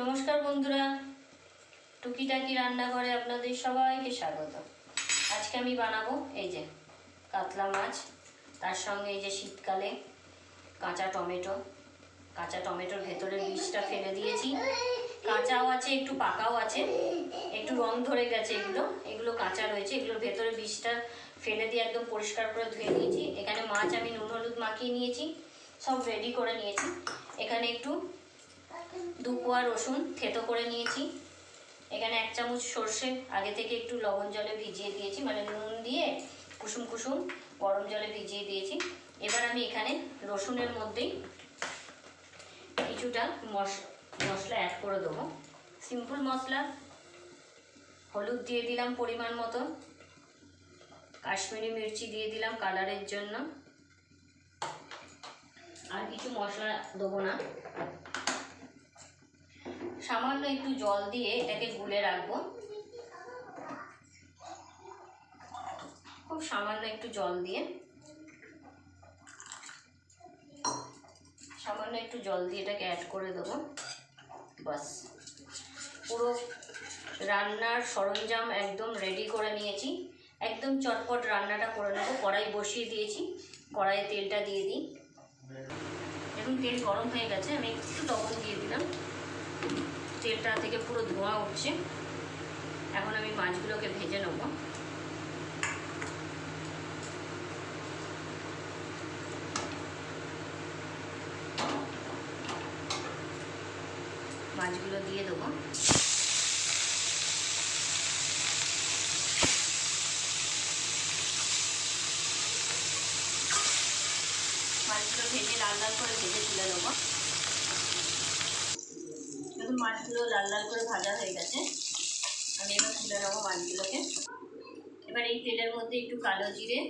নমস্কার বন্ধুরা। টুকিটাকি রান্নাঘরে আপনাদের সবাইকে স্বাগত। আজকে আমি বানাবো এই যে কাতলা মাছ, তার সঙ্গে এই যে শীতকালে কাঁচা টমেটো। কাঁচা টমেটোর ভেতরের বীজটা ফেলে দিয়েছি। কাঁচাও আছে, একটু পাকাও আছে। একটু রং ধরে গেছে এগুলো। এগুলো কাঁচা রয়েছে। এগুলোর ভেতরে বীজটা ফেলে দিয়ে একদম পরিষ্কার করে ধুয়ে নিয়েছি। এখানে মাছ আমি নুন, হলুদ মাখিয়ে নিয়েছি। সব রেডি করে নিয়েছি। এখানে একটু দু কোয়া রসুন থেতো করে নিয়েছি। এখানে এক চামচ সর্ষে, আগে থেকে একটু লবণ জলে ভিজিয়ে দিয়েছি মানে নুন দিয়ে কুসুম কুসুম গরম জলে ভিজিয়ে দিয়েছি। এবার আমি এখানে রসুনের মধ্যেই কিছুটা মশ, মশলা অ্যাড করে দেবো। সিম্পল মশলা, হলুদ দিয়ে দিলাম পরিমাণ মতো, কাশ্মীরি মির্চি দিয়ে দিলাম কালারের জন্য। আর কিছু মশলা দেবো না। সামান্য একটু জল দিয়ে এটাকে গুলে রাখব। খুব সামান্য একটু জল দিয়ে। সামান্য একটু জল দিয়ে এটাকে অ্যাড করে দেবো। বাস। পুরো রান্নার সরঞ্জাম একদম রেডি করে নিয়েছি। একদম চটপট রান্নাটা করে নেব। কড়াই বসিয়ে দিয়েছি। কড়াইয়ে তেলটা দিয়ে দিই। এখন তেল গরম হয়ে গেছে। আমি একটু লবণ দিয়ে দিলাম। তেলটা থেকে পুরো ধোঁয়া উঠছে। এখন আমি মাছগুলোকে ভেজে নেব। মাছগুলো দিয়ে দেবো। মাছগুলো ভেজে লাল লাল করে ভেজে তুলে দেখুন মাছগুলো লাল লাল করে ভাজা হয়ে গেছে। আমি এবার তুলে নেব মাছগুলোকে। এবার এই তেলের মধ্যে একটু কালো জিরে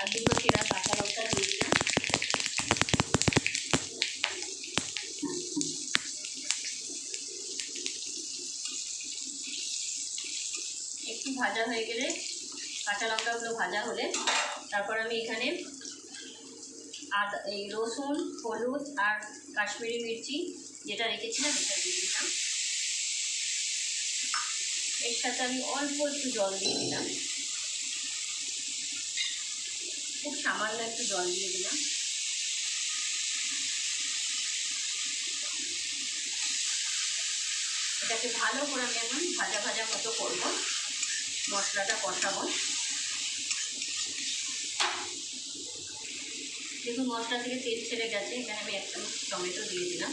আর দুটো চেরা কাঁচা লঙ্কা দিয়ে দিলাম। একটু ভাজা হয়ে গেলে কাঁচা লঙ্কাগুলো ভাজা হলে তারপর আমি এখানে আদা, এই রসুন, হলুদ আর কাশ্মীরি মির্চি যেটা রেখেছিলাম, এটা দিয়ে দিলাম। এর সাথে আমি অল্প একটু জল দিয়ে দিলাম। খুব সামান্য একটু জল দিয়ে দিলাম। এটাকে ভালো করে আমি এখন ভাজা ভাজা মতো করব। মশলাটা কষাবো। দেখুন মশলা থেকে তেল ছেড়ে গেছে, এখানে আমি এক চামচ টমেটো দিয়ে দিলাম।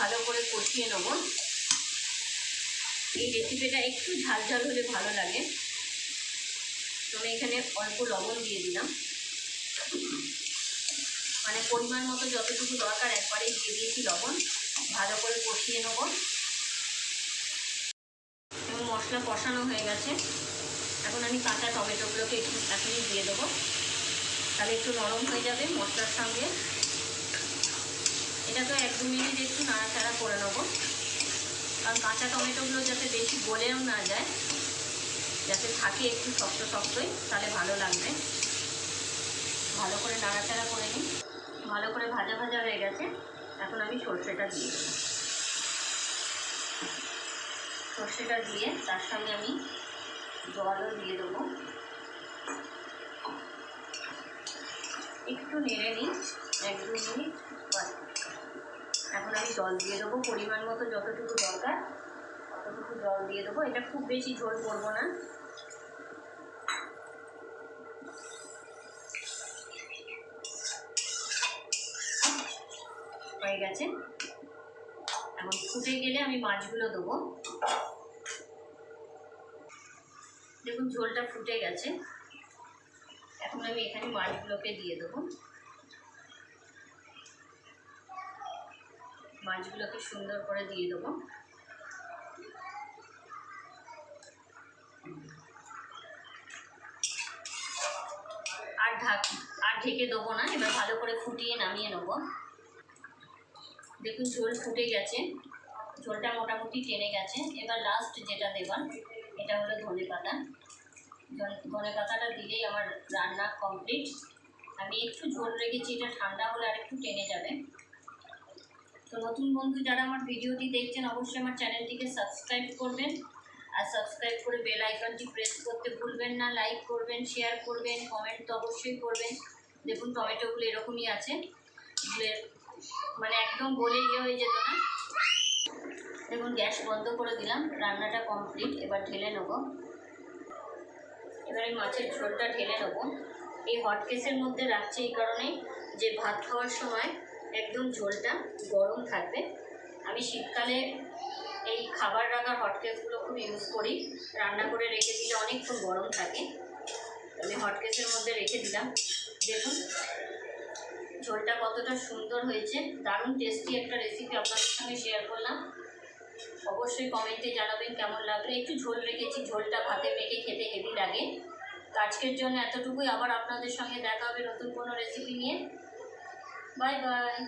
ভালো করে কষিয়ে নেব। এই রেসিপিটা একটু ঝাল ঝাল হলে ভালো লাগে। তো আমি এখানে অল্প লবণ দিয়ে দিলাম। মানে পরিমাণ মতো যতটুকু দরকার একবারেই দিয়ে দিয়েছি লবণ। ভালো করে কষিয়ে নেব। এবং মশলা কষানো হয়ে গেছে। এখন আমি কাঁচা টমেটোগুলোকে একটু এখনই দিয়ে দেবো। তাহলে একটু নরম হয়ে যাবে মশলার সঙ্গে। এটা তো এক দু মিনিট একটু নাড়াচাড়া করে নেব। কারণ কাঁচা টমেটোগুলো যাতে বেশি গলেও না যায়, যাতে থাকে একটু শক্ত শক্তই, তাহলে ভালো লাগবে। ভালো করে নাড়াচাড়া করে নিই। ভালো করে ভাজা ভাজা হয়ে গেছে। এখন আমি সর্ষেটা দিয়ে দেবো। সর্ষেটা দিয়ে তার সঙ্গে আমি জলও দিয়ে দেবো। একটু নেড়ে নিই। এক দু মিনিট এখন আমি জল দিয়ে দেবো, পরিমাণ মতো যতটুকু দরকার, ততটুকু জল দিয়ে দেবো। এটা খুব বেশি ঝোল করব না। হয়ে গেছে। এখন ফুটে গেলে আমি মাছগুলো দেবো। দেখুন, ঝোলটা ফুটে গেছে। এখন আমি এখানে মাছগুলোকে দিয়ে দেবো। মাছগুলোকে সুন্দর করে দিয়ে দেবো। আর ঢাক, আর ঢেকে দেবো না, এবার ভালো করে ফুটিয়ে নামিয়ে নেব। দেখুন, ঝোল ফুটে গেছে। ঝোলটা মোটামুটি টেনে গেছে। এবার লাস্ট যেটা দেবার, এটা হলো ধনে পাতা। ধনে পাতাটা দিলেই আমার রান্না কমপ্লিট আমি একটু ঝোল রেখেছি, এটা ঠান্ডা হলে আর একটু টেনে যাবে। তো নতুন বন্ধু যারা আমার ভিডিওটি দেখছেন, অবশ্যই আমার চ্যানেলটিকে সাবস্ক্রাইব করবেন। আর সাবস্ক্রাইব করে বেল আইকনটি প্রেস করতে ভুলবেন না, লাইক করবেন, শেয়ার করবেন, কমেন্ট তো অবশ্যই করবেন। দেখুন, টমেটোগুলো এরকমই আছে। মানে একদম গলে ইয়ে হয়ে যেত না। দেখুন, গ্যাস বন্ধ করে দিলাম। রান্নাটা কমপ্লিট। এবার ঢেলে নেব। এবারে মাছের ঝোলটা ঢেলে নেব। এই হট কেসের মধ্যে রাখছি এই কারণে যে ভাত খাওয়ার সময় একদম ঝোলটা গরম থাকবে। আমি শীতকালে এই খাবার রাখার হট কেসগুলো খুব ইউজ করি। রান্না করে রেখে দিলে অনেকক্ষণ গরম থাকে। আমি হটকেসের মধ্যে রেখে দিলাম। দেখুন, ঝোলটা কতটা সুন্দর হয়েছে। দারুণ টেস্টি একটা রেসিপি আপনাদের সঙ্গে শেয়ার করলাম। অবশ্যই কমেন্টে জানাবেন কেমন লাগল। একটু ঝোল রেখেছি, ঝোলটা ভাতে মেখে খেতে হেভি লাগে। তো আজকের জন্য এতটুকুই। আবার আপনাদের সঙ্গে দেখা হবে নতুন কোনো রেসিপি নিয়ে। Bye-bye.